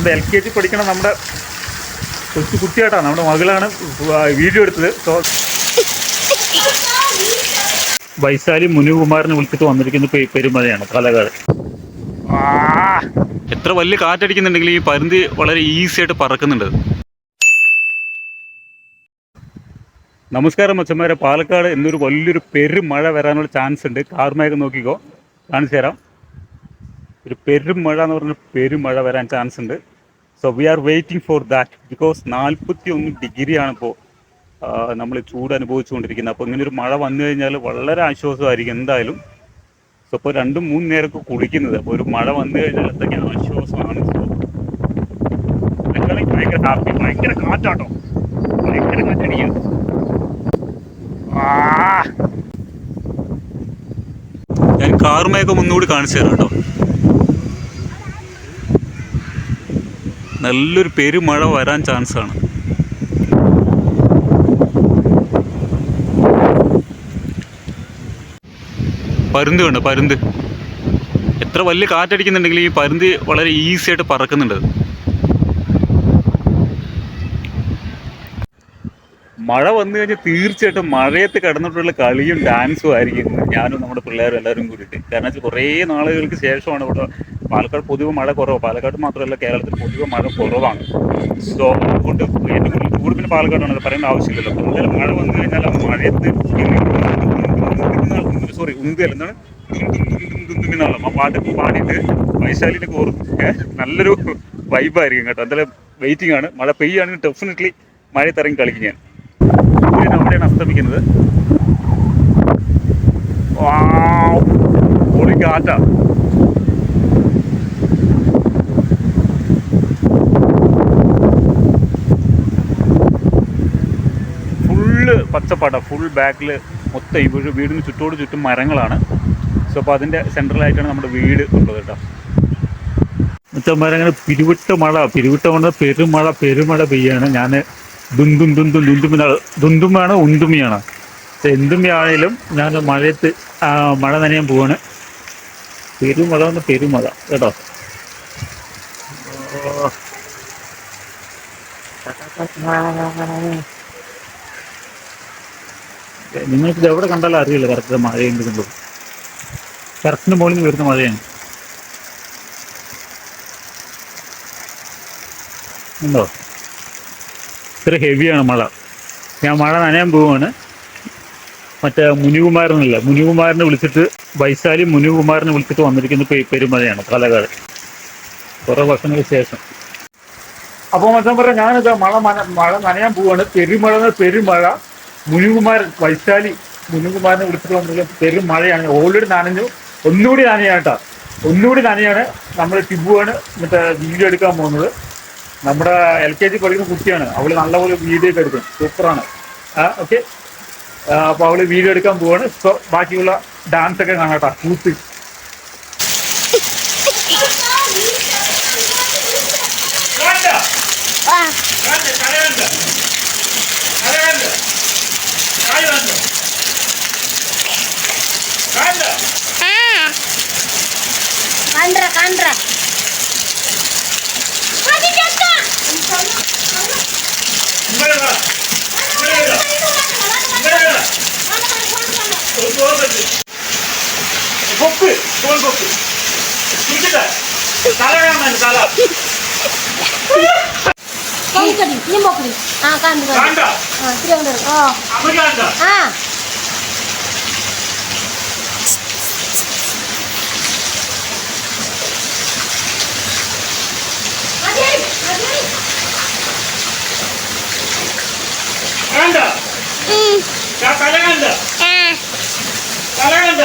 നമ്മുടെ L K G പഠിക്കണ നമ്മുടെ കൊച്ചു കുട്ടിയായിട്ടാണ്. നമ്മുടെ മകളാണ് വീഡിയോ എടുത്തത്. സോ വൈശാലി മുനുകുമാറിനെ വിളിച്ചിട്ട് വന്നിരിക്കുന്ന പെരുമഴയാണ് കാലകാട് എത്ര വലിയ കാറ്റടിക്കുന്നുണ്ടെങ്കിൽ ഈ പരുന്തി വളരെ ഈസി ആയിട്ട് പറക്കുന്നുണ്ട്. നമസ്കാരം അച്ഛന്മാരെ. പാലക്കാട് എന്നൊരു വലിയൊരു പെരുമഴ വരാനുള്ള ചാൻസ് ഉണ്ട്. കാർമേഘം നോക്കിക്കോ. കാണിച്ചു തരാം. ഒരു പെരുമഴ എന്ന് പറഞ്ഞ പെരുമഴ വരാൻ ചാൻസ് ഉണ്ട്. So we are waiting for that because നാൽപ്പത്തി ഒന്ന് ഡിഗ്രിയാണ് ഇപ്പോൾ നമ്മൾ ചൂട് അനുഭവിച്ചുകൊണ്ടിരിക്കുന്നത്. അപ്പോൾ ഇങ്ങനെ ഒരു മഴ വന്നു കഴിഞ്ഞാൽ വളരെ ആശ്വാസമായിരിക്കും എന്തായാലും. സോ ഇപ്പോൾ രണ്ടും മൂന്ന് നേരമൊക്കെ കുളിക്കുന്നത്. അപ്പോൾ ഒരു മഴ വന്നു കഴിഞ്ഞാൽ എന്തൊക്കെ ആശ്വാസമാണ്. സോ ഭയങ്കര ഹാപ്പി ഭയങ്കര കാറ്റാട്ടോ. ഭയങ്കര കാറ്റടിക്കും. ഞാൻ കാർമേഘം ഒന്നുകൂടി കാണിച്ചു തരാം കേട്ടോ. നല്ലൊരു പെരുമഴ വരാൻ ചാൻസ് ആണ്. പരുന്ത് കണ്ടോ പരുന്ത്? എത്ര വലിയ കാറ്റടിക്കുന്നുണ്ടെങ്കിൽ ഈ പരുന്ത് വളരെ ഈസി ആയിട്ട് പറക്കുന്നുണ്ട് മഴ വന്നു കഴിഞ്ഞാൽ തീർച്ചയായിട്ടും മഴയത്ത് കിടന്നിട്ടുള്ള കളിയും ഡാൻസും ആയിരിക്കും ഞാനും നമ്മുടെ പിള്ളേരും എല്ലാവരും കൂടിയിട്ട്. കാരണം വെച്ചാൽ കുറേ നാളുകൾക്ക് ശേഷമാണ് ഇവിടെ പാലക്കാട് പൊതുവെ മഴ കുറവ് പാലക്കാട് മാത്രമല്ല കേരളത്തിൽ പൊതുവെ മഴ കുറവാണ് സോ അതുകൊണ്ട് ഏറ്റവും കൂടുതൽ പിന്നെ പാലക്കാടാണ് പറയേണ്ട ആവശ്യമില്ലല്ലോ എന്തായാലും മഴ വന്നു കഴിഞ്ഞാൽ മഴയത്ത് സോറി ഉന്തിയല്ല എന്താണ് ആ പാട്ട് പാടിയിട്ട് വൈശാലിന്റെ കോറും നല്ലൊരു വൈബായിരിക്കും കേട്ടോ എന്തായാലും വെയിറ്റിംഗ് ആണ് മഴ പെയ്യുകയാണെങ്കിൽ ഡെഫിനറ്റ്ലി മഴയത്ത് തിറങ്ങി കളിക്കും ഞാൻ അവിടെയാണ് അസ്തമിക്കുന്നത്. പൊളി കാറ്റാ ഫുള്ള് ഫുൾ ബാക്കിൽ മൊത്തം ഈ വീട് വീടിന് ചുറ്റോട് ചുറ്റും മരങ്ങളാണ്. സോ അപ്പോൾ അതിന്റെ സെൻട്രലായിട്ടാണ് നമ്മുടെ വീട് ഉള്ളത് കേട്ടോ. മറ്റന്മാരങ്ങനെ പിരിവിട്ട മഴ പിരിവിട്ട മഴ പെരുമഴ പെരുമഴ പെയ്യാണ്. ഞാൻ ദുന്തും ദുന്തും ദുന്തുമിനാണ് ദുന്തുമാണ് ഉന്തുമിയാണ്. എന്തുമിയാണേലും ഞാൻ മഴയത്ത് മഴ നനയാൻ പോവാണ്. പെരുമഴ എന്ന് പെരുമഴ കേട്ടോ. ഓ. നിങ്ങൾക്ക് ഇത് എവിടെ കണ്ടാലും അറിയില്ല കറക്റ്റ് മഴയുണ്ട് എന്നുള്ളത്. കറക്റ്റിന് മുകളിൽ നിന്ന് വരുന്ന മഴയാണ്. ഉണ്ടോ? ഇത്ര ഹെവിയാണ് മഴ. ഞാൻ മഴ നനയാൻ പോവാണ് മറ്റേ മുനികുമാരനല്ല? മുനികുമാരനെ വിളിച്ചിട്ട് വൈശാലി മുനികുമാരനെ വിളിച്ചിട്ട് വന്നിരിക്കുന്ന പെരുമഴയാണ് പാലക്കാട് കുറേ വർഷങ്ങൾക്ക് ശേഷം. അപ്പോൾ മച്ചാൻ പറയാം ഞാനിതാ മഴ മഴ നനയാൻ പോവാണ് പെരുമഴ പെരുമഴ. മുനികുമാരൻ വൈശാലി മുനികുമാരനെ വിളിച്ചിട്ട് വന്നത് പെരും മഴയാണ്. ഓൾറെഡി നനഞ്ഞു. ഒന്നുകൂടി നനയാണ് കേട്ടോ. ഒന്നുകൂടി നനയാണ്. നമ്മൾ ടിബുവാണ് മറ്റേ വീഡിയോ എടുക്കാൻ പോകുന്നത്. നമ്മുടെ എൽ കെ ജി പഠിക്കുന്ന കുട്ടിയാണ്. അവൾ നല്ലപോലെ വീഡിയോ ഒക്കെ എടുക്കും. സൂപ്പറാണ്. ഓക്കെ അപ്പോൾ അവൾ വീഡിയോ എടുക്കാൻ പോവാണ്. സോ ബാക്കിയുള്ള ഡാൻസ് ഒക്കെ കാണാട്ടാ കൂത്ത് பண்றேன் கொக்கு தோல் கொக்கு. குடிச்சுட்டா? தலையாம தலா. காண்டி நீ போக்குடி ஆ காண்டா? ஆ திருவண்டர் ஆ. அப்படியே காண்டா ஆ. തല കണ്ട തല കണ്ട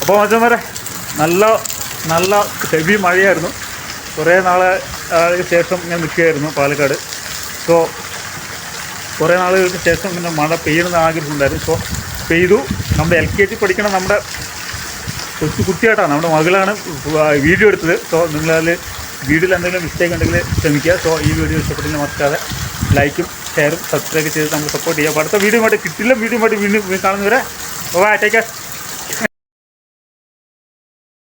അപ്പോൾ മച്ചന്മാരെ നല്ല നല്ല ഹെവി മഴയായിരുന്നു. കുറേ നാളെ ശേഷം ഞാൻ നിൽക്കുകയായിരുന്നു പാലക്കാട്. സോ കുറേ നാളുകൾക്ക് ശേഷം പിന്നെ മഴ പെയ്യണമെന്ന് ആഗ്രഹമുണ്ടായിരുന്നു. സോ പെയ്തു. നമ്മുടെ എൽ കെ ജി പഠിക്കണ നമ്മുടെ കൊച്ചു കുട്ടിയായിട്ടാണ് നമ്മുടെ മകളാണ് വീഡിയോ എടുത്തത്. സോ നിങ്ങളതിൽ വീഡിയോയിൽ എന്തെങ്കിലും മിസ്റ്റേക്ക് ഉണ്ടെങ്കിൽ ക്ഷമിക്കുക. സോ ഈ വീഡിയോ ഇഷ്ടപ്പെട്ടെങ്കിൽ മറക്കാതെ ലൈക്കും ഷെയറും സബ്സ്ക്രൈബ് ചെയ്ത് നമുക്ക് സപ്പോർട്ട് ചെയ്യുക. അടുത്ത വീഡിയോ ആയിട്ട് കിട്ടില്ല വീഡിയോ ആയിട്ട് വീണ്ടും കാണുന്നവരെ ഓ ടേക്ക്